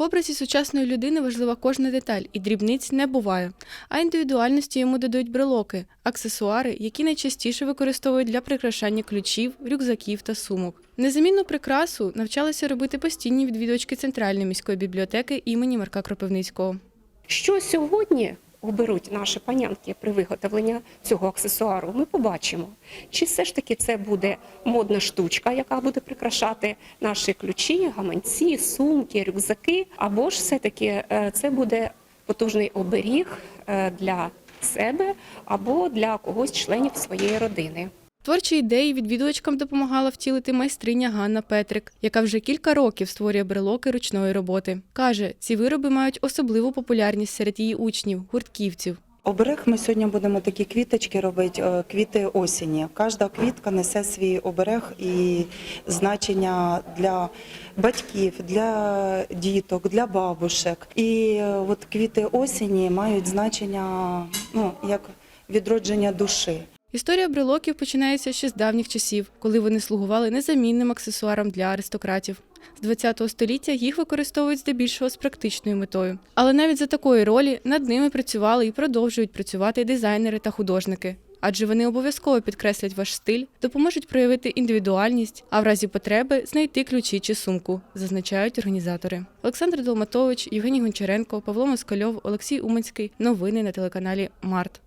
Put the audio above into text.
В образі сучасної людини важлива кожна деталь, і дрібниць не буває. А індивідуальності йому додають брелоки, аксесуари, які найчастіше використовують для прикрашання ключів, рюкзаків та сумок. Незамінну прикрасу навчалися робити постійні відвідувачки Центральної міської бібліотеки імені Марка Кропивницького. Що сьогодні оберуть наші панянки при виготовленні цього аксесуару, ми побачимо. Чи все ж таки це буде модна штучка, яка буде прикрашати наші ключі, гаманці, сумки, рюкзаки, або ж все-таки е, це буде потужний оберіг е, для себе або для когось членів своєї родини. Творчі ідеї відвідувачкам допомагала втілити майстриня Ганна Петрик, яка вже кілька років створює брелоки ручної роботи. Каже, ці вироби мають особливу популярність серед її учнів, гуртківців. Оберег ми сьогодні будемо такі квіточки робити, е, квіти осені. Кожна квітка несе свій оберег і значення для батьків, для діток, для бабушек. І е, от квіти осені мають значення ну, як відродження душі. Історія брелоків починається ще з давніх часів, коли вони слугували незамінним аксесуаром для аристократів. З ХХ століття їх використовують здебільшого з практичною метою. Але навіть за такої ролі над ними працювали і продовжують працювати дизайнери та художники. Адже вони обов'язково підкреслять ваш стиль, допоможуть проявити індивідуальність, а в разі потреби знайти ключі чи сумку, зазначають організатори. Олександр Долматович, Євгеній Гончаренко, Павло Москальов, Олексій Уманський. Новини на телеканалі Март.